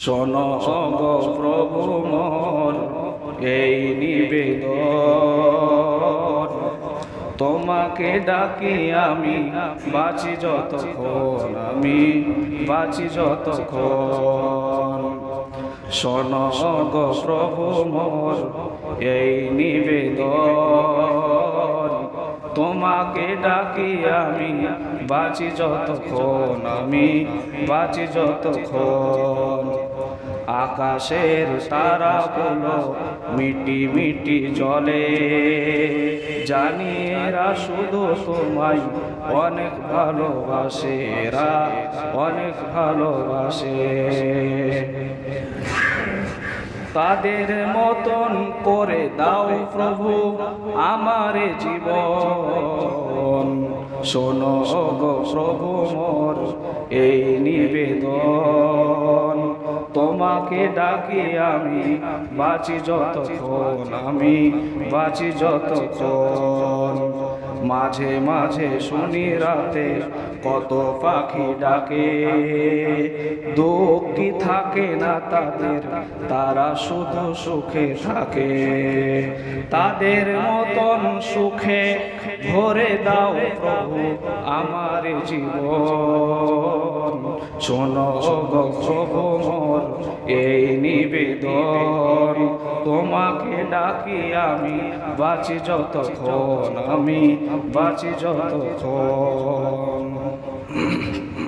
শোন গো প্রভু মন এই নিবেদ তোমাকে ডাকি আমি, বাঁচি যতক্ষণ আমি, বাঁচি যত শোন গো প্রভু মন এই নিবেদন তোমাকে ডাকি আমি, বাঁচি যতক্ষণ আমি, বাঁচি যতক্ষণ। আকাশের তারা গুলো মিটি মিটি জলে জানি এরা শুধু তোমায় অনেক ভালোবাসে, এরা অনেক ভালোবাসে। তাদের মতন করে দাও প্রভু আমার জীবন। শোনো গো প্রভু মোর এই নিবেদন। তোমাকে ডাকি আমি বাঁচি যতক্ষণ আমি বাঁচি যতক্ষণ। মাঝে মাঝে শুনি রাতে কত পাখি ডাকে। দুঃখী থাকে না তাদের? তারা শুধু সুখে থাকে। তাদের মতন সুখে ভরে দাও প্রভু আমার জীবন। শোনো গো প্রভু মোর এই নিবেদন। তোমাকে ডাকি আমি বাঁচি যতক্ষণ আমি বাঁচি যতক্ষণ।